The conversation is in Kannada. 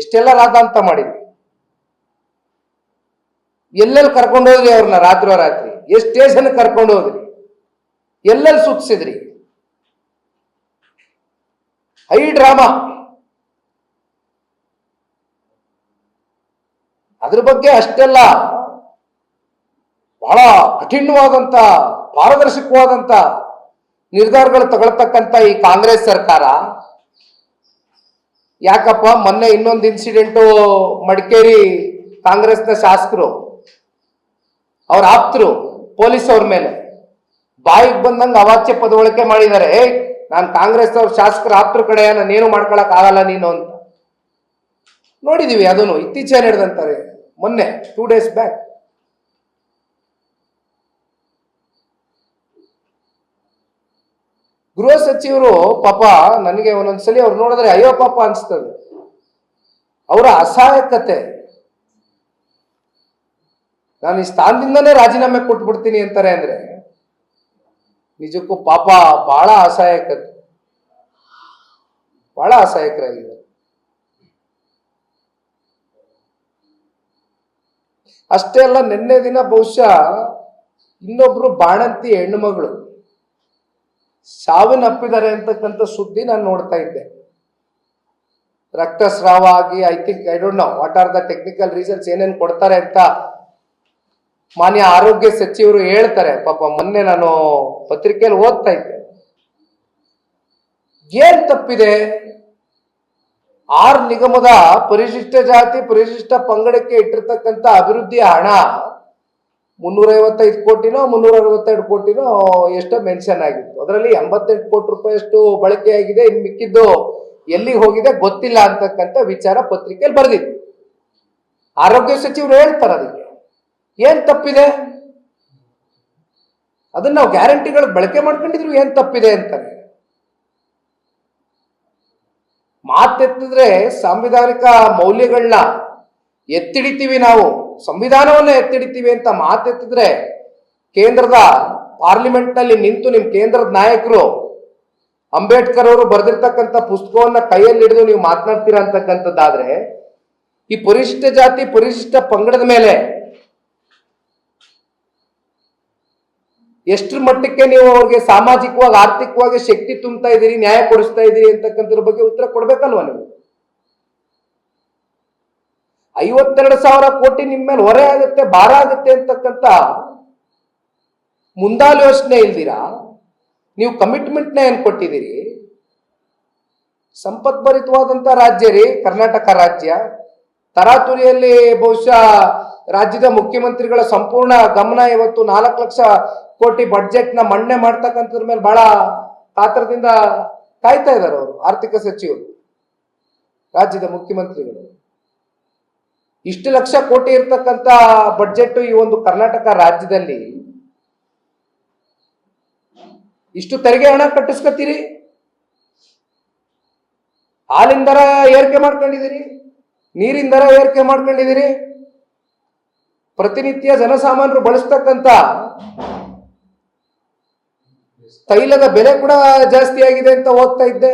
ಎಷ್ಟೆಲ್ಲ ರಾದಾಂತ ಮಾಡಿದ್ವಿ. ಎಲ್ಲೆಲ್ಲಿ ಕರ್ಕೊಂಡು ಹೋದ್ರಿ ಅವ್ರನ್ನ ರಾತ್ರಿ ರಾತ್ರಿ? ಎಷ್ಟು ಸ್ಟೇಷನ್ ಕರ್ಕೊಂಡು ಹೋದ್ರಿ? ಎಲ್ಲೆಲ್ಲಿ ಸುತ್ತಿಸಿದ್ರಿ? High drama. ಅದ್ರ ಬಗ್ಗೆ ಅಷ್ಟೆಲ್ಲ ಬಹಳ ಕಠಿಣವಾದಂತ, ಪಾರದರ್ಶಕವಾದಂತ ನಿರ್ಧಾರಗಳು ತಗೊಳ್ತಕ್ಕಂಥ ಈ ಕಾಂಗ್ರೆಸ್ ಸರ್ಕಾರ ಯಾಕಪ್ಪ, ಮೊನ್ನೆ ಇನ್ನೊಂದು ಇನ್ಸಿಡೆಂಟು ಮಡಿಕೇರಿ ಕಾಂಗ್ರೆಸ್ನ ಶಾಸಕರು, ಅವ್ರ ಆಪ್ತರು, ಪೊಲೀಸ್ ಅವ್ರ ಮೇಲೆ. ಬಾಯಿಗೆ ಬಂದಂಗೆ ಅವಾಚ್ಯ ಪದವಳಿಕೆ ಮಾಡಿದ್ದಾರೆ. ಏ ನಾನು ಕಾಂಗ್ರೆಸ್ ಅವ್ರ ಶಾಸಕರ ಆಪ್ತರ ಕಡೆ ನಾನೇನು ಮಾಡ್ಕೊಳಕ್ ಆಗಲ್ಲ ನೀನು ಅಂತ. ನೋಡಿದೀವಿ, ಅದನ್ನು ಇತ್ತೀಚೆಗೆ ನಡೆದಂತಾರೆ ಮೊನ್ನೆ ಟೂ ಡೇಸ್ ಬ್ಯಾಕ್ ಗೃಹ ಸಚಿವರು ಪಾಪ ನನಗೆ ಒಂದೊಂದ್ಸಲಿ ಅವ್ರು ನೋಡಿದ್ರೆ ಅಯ್ಯೋ ಪಾಪ ಅನಿಸ್ತದೆ. ಅವರ ಅಸಹಾಯಕತೆ. ನಾನು ಈ ಸ್ಥಾನದಿಂದನೇ ರಾಜೀನಾಮೆ ಕೊಟ್ಬಿಡ್ತೀನಿ ಅಂತಾರೆ ಅಂದ್ರೆ ನಿಜಕ್ಕೂ ಪಾಪ ಬಹಳ ಅಸಹಾಯಕತೆ. ಬಹಳ ಅಸಹಾಯಕರಾಗಿದ್ದಾರೆ. ಅಷ್ಟೇ ಅಲ್ಲ, ನಿನ್ನೆ ದಿನ ಬಹುಶಃ ಇನ್ನೊಬ್ರು ಬಾಣಂತಿ ಹೆಣ್ಣು ಮಗಳು ಸಾವನ್ನಪ್ಪಿದ್ದಾರೆ ಅಂತಕ್ಕಂಥ ಸುದ್ದಿ ನಾನು ನೋಡ್ತಾ ಇದ್ದೆ. ರಕ್ತಸ್ರಾವ ಆಗಿ I think I don't know what are the technical reasons ಏನೇನು ಕೊಡ್ತಾರೆ ಅಂತ ಮಾನ್ಯ ಆರೋಗ್ಯ ಸಚಿವರು ಹೇಳ್ತಾರೆ. ಪಾಪ ಮೊನ್ನೆ ನಾನು ಪತ್ರಿಕೆಯಲ್ಲಿ ಓದ್ತಾ ಇದ್ದೆ. ಏನ್ ತಪ್ಪಿದೆ? ಆರ್ ನಿಗಮದ ಪರಿಶಿಷ್ಟ ಜಾತಿ, ಪರಿಶಿಷ್ಟ ಪಂಗಡಕ್ಕೆ ಇಟ್ಟಿರ್ತಕ್ಕಂಥ ಅಭಿವೃದ್ಧಿಯ ಹಣ ಮುನ್ನೂರೈವತ್ತೈದು ಕೋಟಿನೋ ಮುನ್ನೂರ ಅರವತ್ತೆರಡು ಕೋಟಿನೋ ಎಷ್ಟೋ ಮೆನ್ಷನ್ ಆಗಿತ್ತು. ಅದರಲ್ಲಿ ಎಂಬತ್ತೆಂಟು ಕೋಟಿ ರೂಪಾಯಿಯಷ್ಟು ಬಳಕೆಯಾಗಿದೆ ಇನ್ನು ಮಿಕ್ಕಿದ್ದು ಎಲ್ಲಿಗೆ ಹೋಗಿದೆ ಗೊತ್ತಿಲ್ಲ ಅಂತಕ್ಕಂಥ ವಿಚಾರ ಪತ್ರಿಕೆಯಲ್ಲಿ ಬರೆದಿತ್ತು ಆರೋಗ್ಯ ಸಚಿವರು ಹೇಳ್ತಾರೆ ಅದಕ್ಕೆ. ಏನ್ ತಪ್ಪಿದೆ? ಅದನ್ನ ನಾವು ಗ್ಯಾರಂಟಿಗಳು ಬಳಕೆ ಮಾಡ್ಕೊಂಡಿದ್ರು ಏನ್ ತಪ್ಪಿದೆ ಅಂತಾರೆ. ಮಾತೆತ್ತಿದ್ರೆ ಸಾಂವಿಧಾನಿಕ ಮೌಲ್ಯಗಳನ್ನ ಎತ್ತಿಡಿತೀವಿ ನಾವು. ಸಂವಿಧಾನವನ್ನ ಎತ್ತಿಡಿತೀವಿ ಅಂತ ಮಾತೆತ್ತಿದ್ರೆ ಕೇಂದ್ರದ ಪಾರ್ಲಿಮೆಂಟ್ನಲ್ಲಿ ನಿಂತು ನಿಮ್ ಕೇಂದ್ರದ ನಾಯಕರು ಅಂಬೇಡ್ಕರ್ ಅವರು ಬರೆದಿರ್ತಕ್ಕಂಥ ಪುಸ್ತಕವನ್ನ ಕೈಯಲ್ಲಿ ಹಿಡಿದು ನೀವು ಮಾತನಾಡ್ತೀರಾ ಅಂತಕ್ಕಂಥದ್ದಾದ್ರೆ ಈ ಪರಿಶಿಷ್ಟ ಜಾತಿ, ಪರಿಶಿಷ್ಟ ಪಂಗಡದ ಮೇಲೆ ಎಷ್ಟರ ಮಟ್ಟಕ್ಕೆ ನೀವು ಅವ್ರಿಗೆ ಸಾಮಾಜಿಕವಾಗಿ, ಆರ್ಥಿಕವಾಗಿ ಶಕ್ತಿ ತುಂಬ್ತಾ ಇದ್ದೀರಿ, ನ್ಯಾಯ ಕೊಡಿಸ್ತಾ ಇದ್ದೀರಿ ಅಂತಕ್ಕಂಥದ್ರ ಬಗ್ಗೆ ಉತ್ತರ ಕೊಡ್ಬೇಕಲ್ವಾ ನೀವು? ಐವತ್ತೆರಡು ಸಾವಿರ ಕೋಟಿ ನಿಮ್ಮ ಮೇಲೆ ಹೊರೆ ಆಗುತ್ತೆ, ಭಾರ ಆಗುತ್ತೆ ಅಂತಕ್ಕಂಥ ಮುಂದಾಲೋಚನೆ ಇಲ್ದಿರಾ? ನೀವು ಕಮಿಟ್ಮೆಂಟ್ನ ಏನ್ ಕೊಟ್ಟಿದ್ದೀರಿ? ಸಂಪತ್ಭರಿತವಾದಂಥ ರಾಜ್ಯ ರೀ, ಕರ್ನಾಟಕ ರಾಜ್ಯ. ತರಾತುರಿಯಲ್ಲಿ ಬಹುಶಃ ರಾಜ್ಯದ ಮುಖ್ಯಮಂತ್ರಿಗಳ ಸಂಪೂರ್ಣ ಗಮನ ಇವತ್ತು ನಾಲ್ಕು ಲಕ್ಷ ಕೋಟಿ ಬಡ್ಜೆಟ್ನ ಮಣ್ಣೆ ಮಾಡ್ತಕ್ಕಂಥದ್ರ ಮೇಲೆ ಬಹಳ ಕಾತರದಿಂದ ಕಾಯ್ತಾ ಇದ್ದಾರೆ ಅವರು, ಆರ್ಥಿಕ ಸಚಿವರು, ರಾಜ್ಯದ ಮುಖ್ಯಮಂತ್ರಿಗಳು. ಇಷ್ಟು ಲಕ್ಷ ಕೋಟಿ ಇರ್ತಕ್ಕಂಥ ಬಡ್ಜೆಟ್ ಈ ಒಂದು ಕರ್ನಾಟಕ ರಾಜ್ಯದಲ್ಲಿ ಇಷ್ಟು ತೆರಿಗೆ ಹಣ ಕಟ್ಟಿಸ್ಕೊತೀರಿ? ಹಾಲಿನ ದರ ಏರಿಕೆ ಮಾಡ್ಕೊಂಡಿದ್ದೀರಿ? ನೀರಿನ ದರ ಏರಿಕೆ ಮಾಡ್ಕೊಂಡಿದ್ದೀರಿ? ಪ್ರತಿನಿತ್ಯ ಜನಸಾಮಾನ್ಯರು ಬಳಸ್ತಕ್ಕಂಥ ತೈಲದ ಬೆಲೆ ಕೂಡ ಜಾಸ್ತಿ ಆಗಿದೆ ಅಂತ ಓದ್ತಾ ಇದ್ದೆ.